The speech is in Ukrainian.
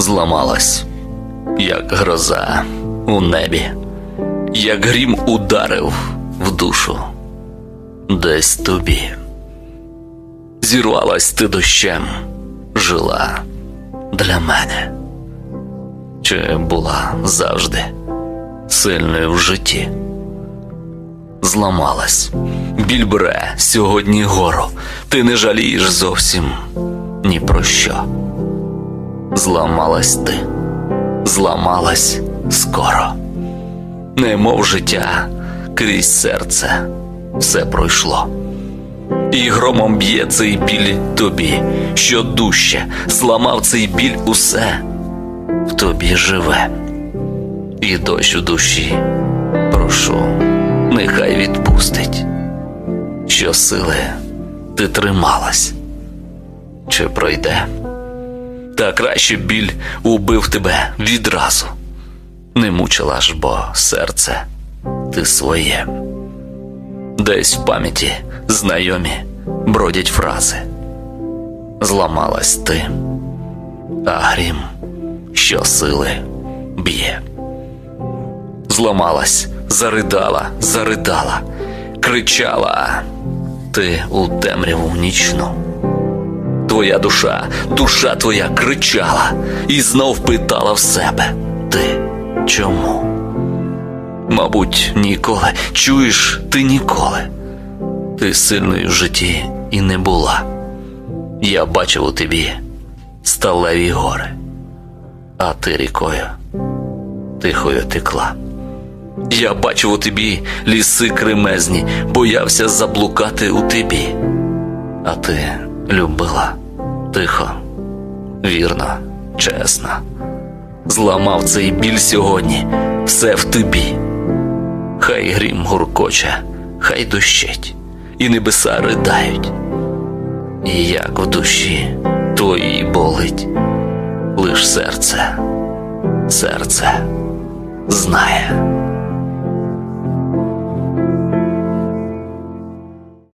зламалась, як гроза у небі, як грім ударив в душу десь тобі. Зірвалась ти дощем, жила для мене, чи була завжди сильною в житті. Зламалась, біль бере сьогодні гору, ти не жалієш зовсім ні про що. Зламалась ти, зламалась скоро, немов життя крізь серце все пройшло. І громом б'є цей біль тобі, що дужче зламав цей біль усе в тобі живе. І дощ у душі, прошу, нехай відпустить, що сили ти трималась, чи пройде, та краще біль убив тебе відразу, не мучила ж, бо серце ти своє. Десь в пам'яті знайомі бродять фрази. Зламалась ти, а грім, що сили б'є. Зламалась, заридала, заридала, кричала ти у темряву нічну. Твоя душа, душа твоя кричала і знов питала в себе ти чому? Мабуть, ніколи, чуєш ти ніколи. Ти сильною в житті і не була. Я бачив у тобі сталеві гори, а ти рікою тихою текла. Я бачив у тобі ліси кремезні, боявся заблукати у тобі. А ти любила тихо, вірно, чесно. Зламав цей біль сьогодні, все в тобі. Хай грім гуркоче, хай дощить, і небеса ридають. І як в душі твоїй болить, лиш серце, серце знає.